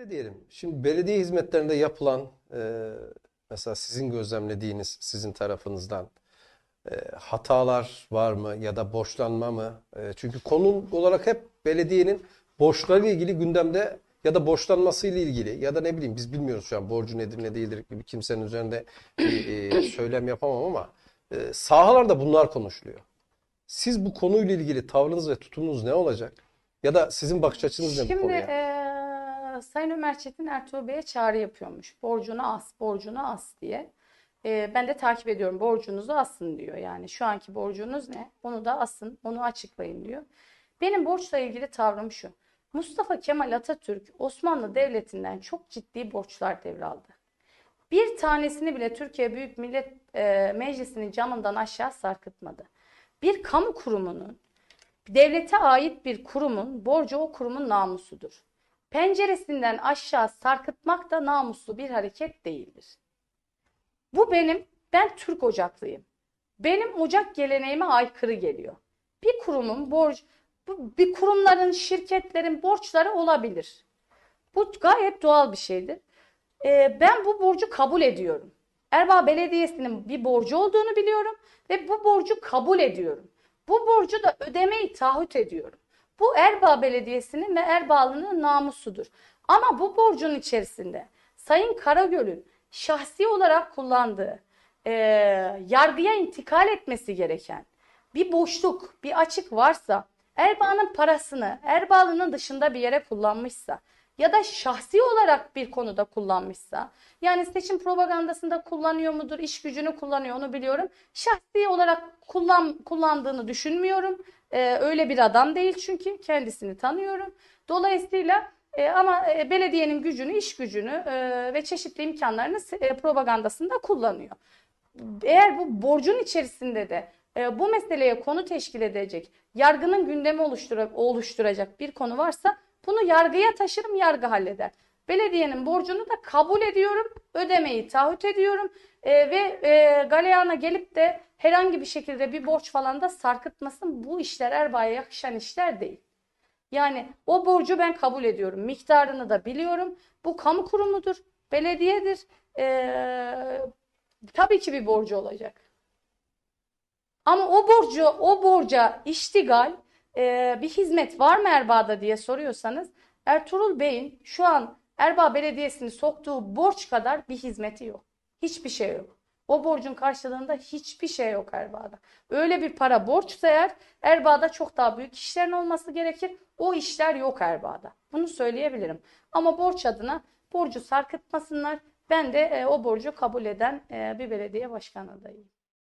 Şöyle diyelim. Şimdi belediye hizmetlerinde yapılan e, mesela sizin gözlemlediğiniz sizin tarafınızdan e, hatalar var mı ya da borçlanma mı? E, çünkü konu olarak hep belediyenin borçlarıyla ilgili gündemde ya da borçlanmasıyla ilgili ya da ne bileyim biz bilmiyoruz şu an borcu nedir ne değildir gibi kimsenin üzerinde bir e, söylem yapamam ama e, sahalarda bunlar konuşuluyor. Siz bu konuyla ilgili tavrınız ve tutumunuz ne olacak? Ya da sizin bakış açınız ne bu Şimdi eee, Sayın Ömer Çetin Ertuğrul Bey'e çağrı yapıyormuş. Borcunu as, borcunu as diye. Eee, ben de takip ediyorum. Borcunuzu asın diyor. Yani şu anki borcunuz ne? Onu da asın, onu açıklayın diyor. Benim borçla ilgili tavrım şu. Mustafa Kemal Atatürk Osmanlı Devleti'nden çok ciddi borçlar devraldı. Bir tanesini bile Türkiye Büyük Millet eee, Meclisi'nin camından aşağı sarkıtmadı. Bir kamu kurumunun Devlete ait bir kurumun borcu o kurumun namusudur. Penceresinden aşağı sarkıtmak da namuslu bir hareket değildir. Bu benim, ben Türk ocaklıyım. Benim ocak geleneğime aykırı geliyor. Bir kurumun borç, bir kurumların, şirketlerin borçları olabilir. Bu gayet doğal bir şeydir. Ee, ben bu borcu kabul ediyorum. Erbaa Belediyesi'nin bir borcu olduğunu biliyorum ve bu borcu kabul ediyorum. Bu borcu da ödemeyi taahhüt ediyorum. Bu Erbaa Belediyesi'nin ve Erbağlı'nın namusudur. Ama bu borcun içerisinde Sayın Karagöl'ün şahsi olarak kullandığı, e, yargıya intikal etmesi gereken bir boşluk, bir açık varsa, Erbaa'nın parasını Erbağlı'nın dışında bir yere kullanmışsa ya da şahsi olarak bir konuda kullanmışsa, yani seçim propagandasında kullanıyor mudur, iş gücünü kullanıyor onu biliyorum. Şahsi olarak kullan, kullandığını düşünmüyorum. Ee, öyle bir adam değil çünkü kendisini tanıyorum. Dolayısıyla e, ama e, belediyenin gücünü, iş gücünü e, ve çeşitli imkanlarını e, propagandasında kullanıyor. Eğer bu borcun içerisinde de e, bu meseleye konu teşkil edecek, yargının gündemi oluştura- oluşturacak bir konu varsa bunu yargıya taşırım, yargı halleder. Belediyenin borcunu da kabul ediyorum, ödemeyi taahhüt ediyorum E, ve e, galeyana gelip de herhangi bir şekilde bir borç falan da sarkıtmasın. Bu işler Erbaa'ya yakışan işler değil. Yani o borcu ben kabul ediyorum. Miktarını da biliyorum. Bu kamu kurumudur, belediyedir. Ee, tabii ki bir borcu olacak. Ama o borcu, o borca iştigal, e, bir hizmet var mı Erbaa'da diye soruyorsanız, Ertuğrul Bey'in şu an Erbaa Belediyesi'ni soktuğu borç kadar bir hizmeti yok. Hiçbir şey yok. O borcun karşılığında hiçbir şey yok Erbaa'da. Öyle bir para borçsa eğer Erbaa'da çok daha büyük işlerin olması gerekir. O işler yok Erbaa'da. Bunu söyleyebilirim. Ama borç adına borcu sarkıtmasınlar. Ben de e, o borcu kabul eden e, bir belediye başkan adayıyım.